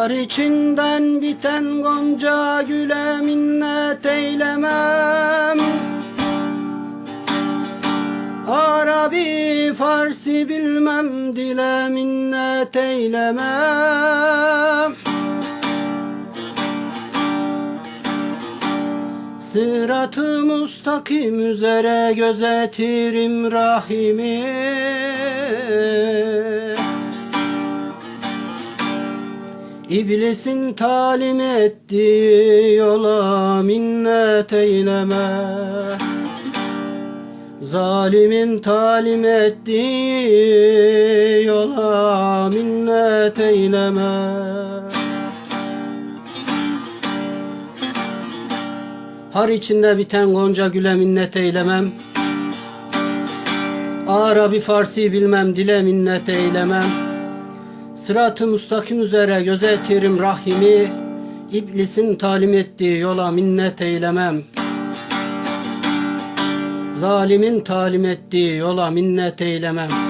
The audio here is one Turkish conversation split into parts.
Har içinden biten gonca güle minnet eylemem. Arabi Farsi bilmem dile minnet eylemem. Sırat-ı mustakim üzere gözetirim rahimi İblisin talim ettiği yola minnet eyleme. Zalimin talim ettiği yola minnet eyleme. Har içinde biten gonca güle minnet eylemem. Arabi Farsi bilmem dile minnet eylemem Sırat-ı müstakim üzere gözetirim rahimi İblisin talim ettiği yola minnet eylemem. Zalimin talim ettiği yola minnet eylemem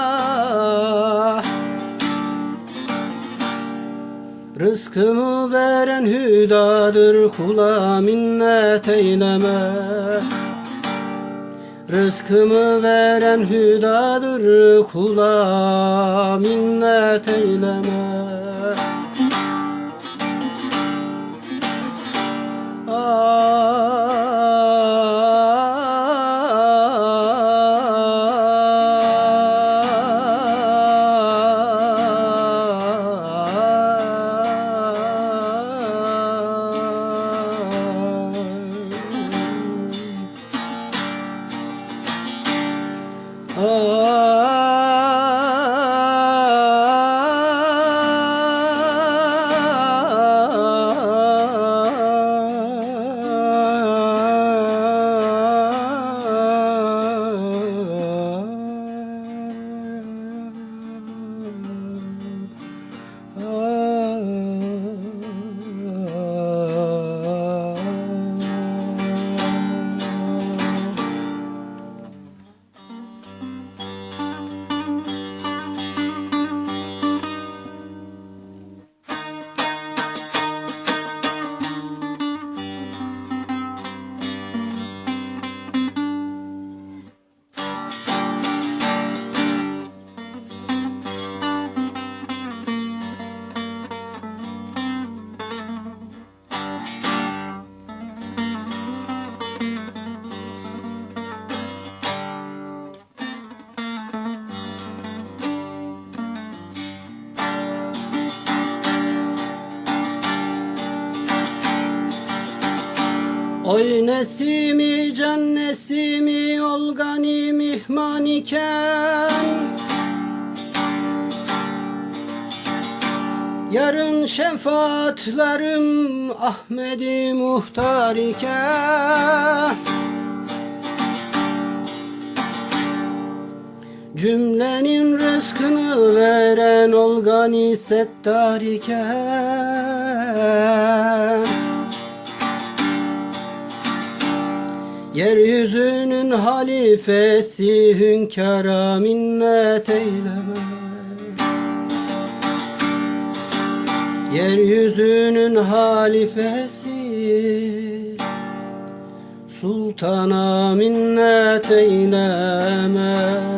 Rızkımı veren hüdadır kula minnet eyleme. Rızkımı veren hüdadır kula minnet eyleme 啊 Oy nesimi can nesimi olgani mihman iken? Yarın şefaatlerim Ahmedi muhtar iken. Cümlenin rızkını veren olgani settar iken Yeryüzünün halifesi hünkâra minnet eyleme. Yeryüzünün halifesi Sultana minnet eyleme